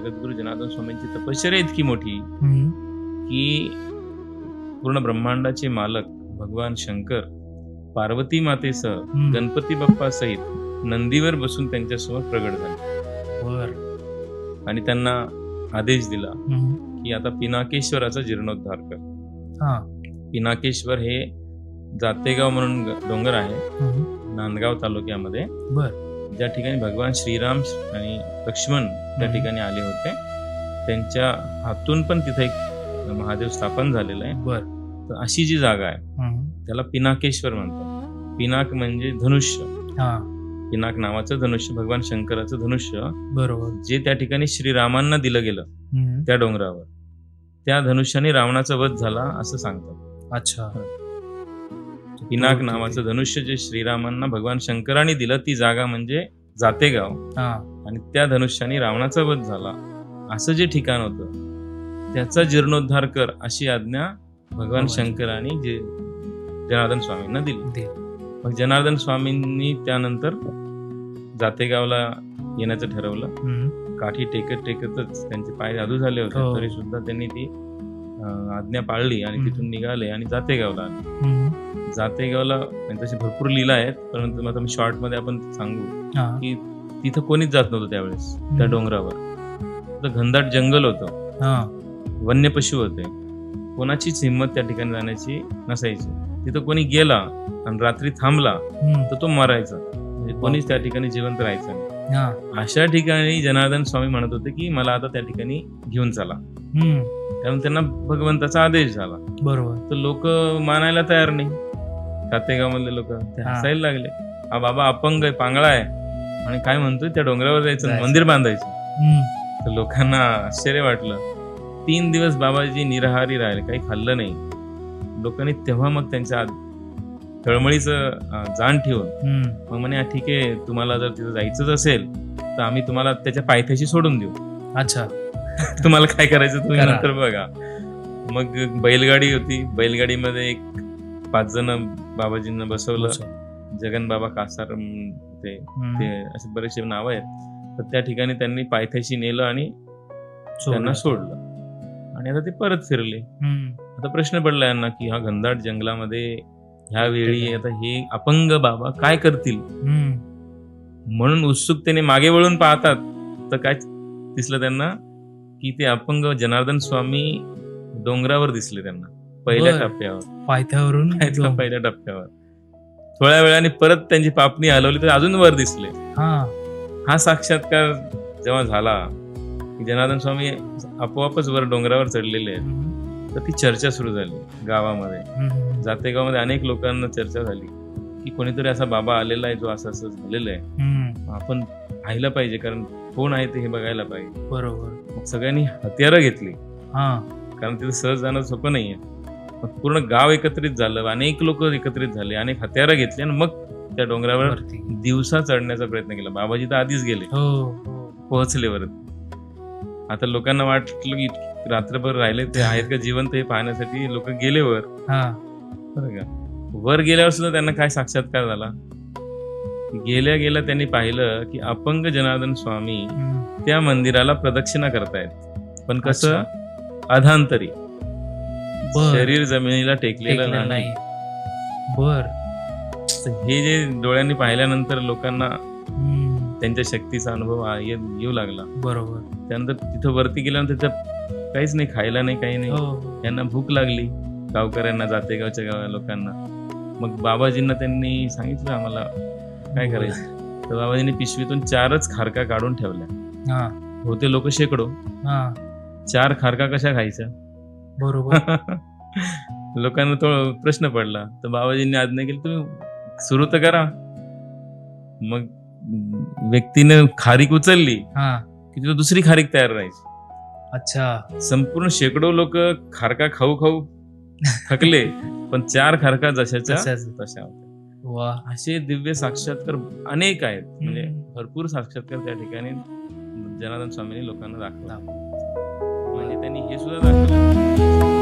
जगद्गुरु जनार्दन स्वामींची तपश्चर्या इतकी मोठी. की पूर्ण ब्रह्मांडाचे मालक भगवान शंकर पार्वती मातेसह. गणपती बाप्पा सहित नंदीवर बसून त्यांच्यासमोर प्रगट झाले आणि त्यांना आदेश दिला. की आता पिनाकेश्वराचा जीर्णोद्धार कर पिनाकेश्वर हे जातेगाव म्हणून डोंगर आहे. नांदगाव तालुक्यामध्ये बर ज्या ठिकाणी भगवान श्रीराम आणि लक्ष्मण त्या. ठिकाणी आले होते त्यांच्या हातून पण तिथे एक महादेव स्थापन झालेलं आहे. बर. तर अशी जी जागा आहे. त्याला पिनाकेश्वर म्हणतात. पिनाक म्हणजे धनुष्य. पिनाक नावाचं धनुष्य भगवान शंकराचं धनुष्य बरोबर. जे त्या ठिकाणी श्रीरामांना दिलं गेलं. त्या डोंगरावर. त्या धनुष्याने रावणाचा वध झाला असं सांगतात. अच्छा. पिनाक. नावाचं धनुष्य जे श्रीरामांना भगवान शंकराने दिलं ती जागा म्हणजे जातेगाव आणि त्या धनुष्याने रावणाचा वध झाला असं जे ठिकाण होतं त्याचा जीर्णोद्धार कर अशी आज्ञा भगवान शंकराने जे जनार्दन स्वामींना दिली मग जनार्दन स्वामींनी त्यानंतर जातेगावला येण्याचं ठरवलं. काठी टेकत टेकतच त्यांचे पाय जादू झाले होते हो. तरी सुद्धा त्यांनी ती आज्ञा पाळली आणि. तिथून निघाले आणि जातेगावला आले. जातेगावला त्यांच्याशी भरपूर लीला आहेत. परंतु आता मी शॉर्टमध्ये आपण सांगू हा. की तिथं कोणीच जात नव्हतं त्यावेळेस त्या. डोंगरावर. घनदाट जंगल होतं. हा. वन्य पशु होते. कोणाचीच हिंमत त्या ठिकाणी जाण्याची नसायची. तिथं कोणी गेला आणि रात्री थांबला. तर तो मरायचा. म्हणजे कोणीच त्या ठिकाणी जिवंत राहायचं नाही. हा. अशा ठिकाणी जनार्दन स्वामी म्हणत होते की मला आता त्या ठिकाणी घेऊन चला. त्यामुळे त्यांना भगवंताचा आदेश झाला. बरोबर. तर लोक मानायला तयार नाही. मधले लोक ते हा. हसायला लागले हा बाबा अपंग आहे पांगळा आहे आणि काय म्हणतोय त्या डोंगरावर जायचं जायचं. मंदिर बांधायचं हम्म. तर लोकांना आश्चर्य वाटलं तीन दिवस बाबाजी निराहारी राहिले काही खाल्लं नाही लोकांनी तेव्हा मग त्यांच्या आत तळमळीचं अं, जाण ठेवून हम्म. मग म्हणे "हा, ठीक आहे तुम्हाला जर तिथं जायचंच असेल तर आम्ही तुम्हाला त्याच्या पायथ्याशी सोडून देऊ अच्छा तुम्हाला काय करायचं तुम्ही करा. नंतर बघा मग बैलगाडी होती बैलगाडीमध्ये एक पाच जण बाबाजींना बसवलं. जगन बाबा कासार ते असे बरेचसे नाव आहेत. तर त्या ठिकाणी त्यांनी पायथ्याशी नेलं आणि त्यांना सोडलं. आणि आता ते परत फिरले. आता प्रश्न पडला यांना की हा घनदाट जंगलामध्ये ह्या वेळी आता हे अपंग बाबा काय करतील. म्हणून उत्सुकतेने मागे वळून पाहतात. तर काय दिसलं त्यांना? की ते अपंग जनार्दन स्वामी डोंगरावर दिसले त्यांना. पहिल्या बरं. टप्प्यावर. पायथ्यावरून. पहिल्या टप्प्यावर. थोड्या वेळाने परत त्यांची पापणी हलवली तर अजून वर दिसले. हा. हा साक्षात्कार जेव्हा झाला की जनार्दन स्वामी आपोआपच वर डोंगरावर चढलेले आहेत. हम्म. तर ती चर्चा सुरू झाली गावामध्ये. हम्म. जातेगावमध्ये अनेक लोकांना चर्चा झाली की कोणीतरी असा बाबा आलेला आहे जो असं असं झालेलं आहे. हम्म. आपण पाहिलं पाहिजे कारण कोण आहे ते हे बघायला पाहिजे. बरोबर. मग सगळ्यांनी हत्यारं घेतली. हा. कारण तिथं सहज जाणं सोपं नाहीये. पूर्ण गाव एकत्रित झालं अनेक लोक एकत्रित झाले अनेक हत्यारं घेतली आणि मग त्या डोंगरावर. दिवसा चढण्याचा प्रयत्न केला. बाबाजी तर आधीच गेले. हो हो. पोहोचले वरती. आता लोकांना वाटलं की रात्रभर राहिले ते आहेत का जिवंत हे पाहण्यासाठी लोक गेले वर. हा. बरं का? वर गेल्यावर सुद्धा त्यांना काय साक्षात्कार झाला? गेल्या गेल्या त्यांनी पाहिलं की अपंग जनार्दन स्वामी. त्या मंदिराला प्रदक्षिणा करतायत. पण कसं? अधांतरी. बर. शरीर जमिनीला टेकलेलं नाही. बर. हे जे डोळ्यांनी पाहिल्यानंतर लोकांना हम्म. त्यांच्या शक्तीचा अनुभव आ- ये- येऊ लागला. बरोबर. त्यानंतर तिथं वरती गेल्यानंतर तिथं काहीच नाही खायला नाही काही नाही. हो. यांना भूक लागली. गावकऱ्यांना जातेगावच्या गाव लोकांना. मग बाबाजींना त्यांनी सांगितलं आम्हाला काय करायचं? तर बाबाजींनी पिशवीतून चारच खारका काढून ठेवल्या. हा. होते लोक शेकडो. हा. चार खारका कशा खायच्या? बरोबर. लोकांना तो प्रश्न पडला. तर बाबाजींनी आज्ञा केली तुम्ही सुरू तर करा. मग व्यक्तीने खारीक उचलली हा. की तिथं दुसरी खारीक तयार राहायची. अच्छा. संपूर्ण शेकडो लोक खारका खाऊ खाऊ थकले पण चार खारका जशाच्या. तशा होत्या. वा. असे दिव्य साक्षात्कार अनेक आहेत. म्हणजे. भरपूर साक्षात्कार त्या ठिकाणी जनार्दन स्वामींनी लोकांना दाखवला. म्हणजे त्यांनी हे सुद्धा दाखवलं.